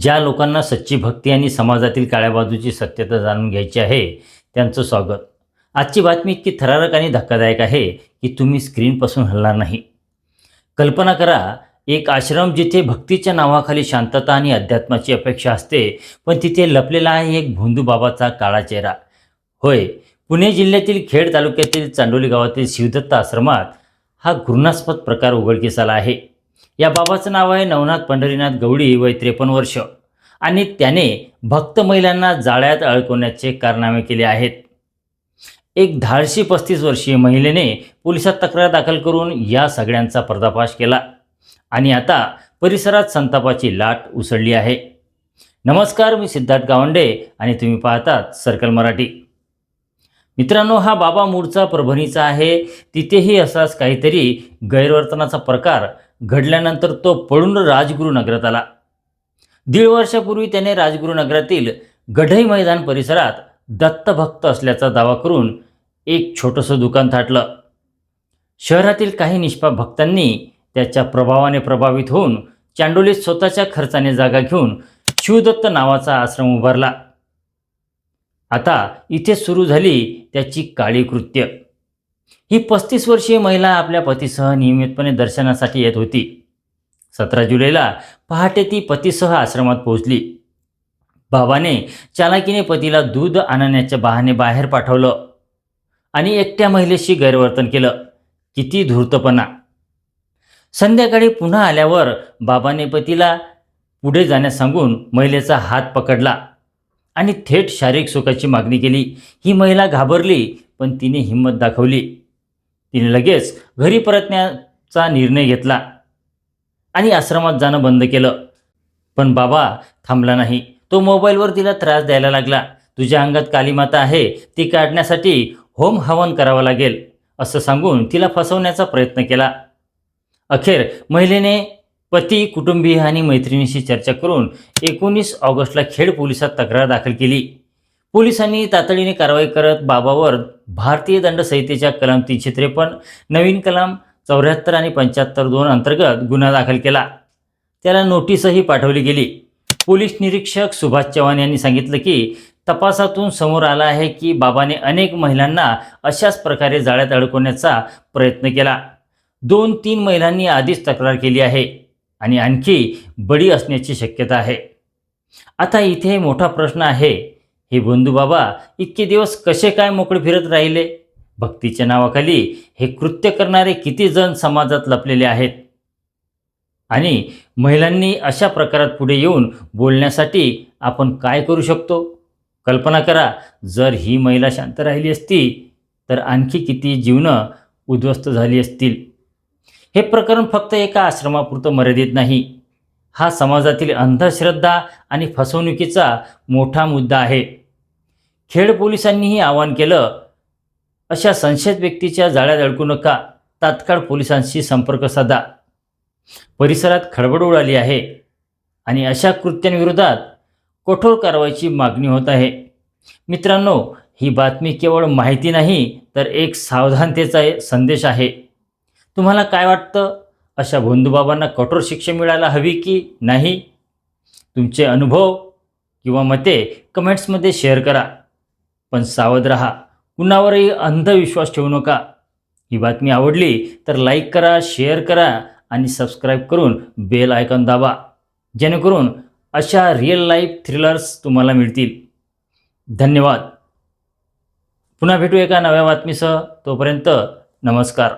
ज्या लोकांना सच्ची भक्ती आणि समाजातील काळ्या बाजूची सत्यता जाणून घ्यायची आहे त्यांचं स्वागत. आजची बातमी इतकी थरारक आणि धक्कादायक आहे की तुम्ही स्क्रीनपासून हलणार नाही. कल्पना करा एक आश्रम जिथे भक्तीच्या नावाखाली शांतता आणि अध्यात्माची अपेक्षा असते पण तिथे लपलेला आहे एक भोंदू बाबाचा काळा चेहरा. होय पुणे जिल्ह्यातील खेड तालुक्यातील चांडोली गावातील शिवदत्त आश्रमात हा घृणास्पद प्रकार उघडकीस आला आहे. या बाबाचं नाव आहे नवनाथ पंढरीनाथ गवडी वय त्रेपन्न वर्ष. आणि त्याने भक्त महिलांना जाळ्यात अडकवण्याचे कारनामे केले आहेत. एक धाडशी पस्तीस वर्षीय महिलेने पोलिसात तक्रार दाखल करून या सगळ्यांचा पर्दाफाश केला. आणि आता परिसरात संतापाची लाट उसळली आहे. नमस्कार मी सिद्धार्थ गावंडे आणि तुम्ही पाहतात सर्कल मराठी. मित्रांनो हा बाबा मूळचा परभणीचा आहे. तिथेही असाच काहीतरी गैरवर्तनाचा प्रकार घडल्यानंतर तो पळून राजगुरुनगरात आला. दीड वर्षापूर्वी त्याने राजगुरुनगरातील गढई मैदान परिसरात दत्तभक्त असल्याचा दावा करून एक छोटंसं दुकान थाटलं. शहरातील काही निष्पाप भक्तांनी त्याच्या प्रभावाने प्रभावित होऊन चांडोलीत स्वतःच्या खर्चाने जागा घेऊन शिवदत्त नावाचा आश्रम उभारला. आता इथे सुरू झाली त्याची काळी कृत्य ही पस्तीस वर्षीय महिला आपल्या पतीसह नियमितपणे दर्शनासाठी येत होती. सतरा जुलैला पहाटे ती पतीसह आश्रमात पोहोचली. बाबाने चालाकीने पतीला दूध आणण्याच्या बहाने बाहेर पाठवलं आणि एकट्या महिलेशी गैरवर्तन केलं. किती धूर्तपणा. संध्याकाळी पुन्हा आल्यावर बाबाने पतीला पुढे जाण्यास सांगून महिलेचा हात पकडला आणि थेट शारीरिक सुखाची मागणी केली. ही महिला घाबरली पण तिने हिंमत दाखवली. तिने लगेच घरी परतण्याचा निर्णय घेतला आणि आश्रमात जाणं बंद केलं. पण बाबा थांबला नाही. तो मोबाईलवर तिला त्रास द्यायला लागला. तुझ्या अंगात कालीमाता आहे ती काढण्यासाठी होम हवन करावं लागेल असं सांगून तिला फसवण्याचा प्रयत्न केला. अखेर महिलेने पती कुटुंबीय आणि मैत्रिणीशी चर्चा करून एकोणीस ऑगस्टला खेड पोलिसात तक्रार दाखल केली. पोलिसांनी तातडीने कारवाई करत बाबावर भारतीय दंड संहितेच्या कलम तीनशे त्रेपन्न नवीन कलम चौऱ्याहत्तर आणि पंच्याहत्तर दोन अंतर्गत गुन्हा दाखल केला. त्याला नोटीसही पाठवली गेली. पोलीस निरीक्षक सुभाष चव्हाण यांनी सांगितलं की तपासातून समोर आला आहे की बाबाने अनेक महिलांना अशाच प्रकारे जाळ्यात अडकवण्याचा प्रयत्न केला. दोन तीन महिलांनी आधीच तक्रार केली आहे आणि आणखी बडी असण्याची शक्यता आहे. आता इथे मोठा प्रश्न आहे. हे बंधू बाबा इतके दिवस कसे काय मोकळे फिरत राहिले? भक्तीच्या नावाखाली हे कृत्य करणारे किती जण समाजात लपलेले आहेत? आणि महिलांनी अशा प्रकारात पुढे येऊन बोलण्यासाठी आपण काय करू शकतो? कल्पना करा जर ही महिला शांत राहिली असती तर आणखी किती जीवनं उद्ध्वस्त झाली असतील? हे प्रकरण फक्त एका आश्रमापुरतं मर्यादित नाही. हा समाजातील अंधश्रद्धा आणि फसवणुकीचा मोठा मुद्दा आहे. खेड पोलिसांनीही आवाहन केलं. अशा संशयित व्यक्तीच्या जाळ्यात अडकू नका. तात्काळ पोलिसांशी संपर्क साधा. परिसरात खळबळ उडाली आहे आणि अशा कृत्यांविरोधात कठोर कारवाईची मागणी होत आहे. मित्रांनो ही बातमी केवळ माहिती नाही तर एक सावधानतेचा संदेश आहे. तुम्हाला काय वाटतं? अशा बंधूबाबांना कठोर शिक्षा मिळायला हवी की नाही? तुमचे अनुभव किंवा मते कमेंट्समध्ये शेअर करा. पण सावध रहा. कुणावरही अंधविश्वास ठेवू नका. ही बातमी आवडली तर लाईक करा शेअर करा आणि सबस्क्राईब करून बेल आयकॉन दाबा. जेणेकरून अशा रिअल लाईफ थ्रिलर्स तुम्हाला मिळतील. धन्यवाद. पुन्हा भेटू एका नव्या बातमीसह. तोपर्यंत नमस्कार.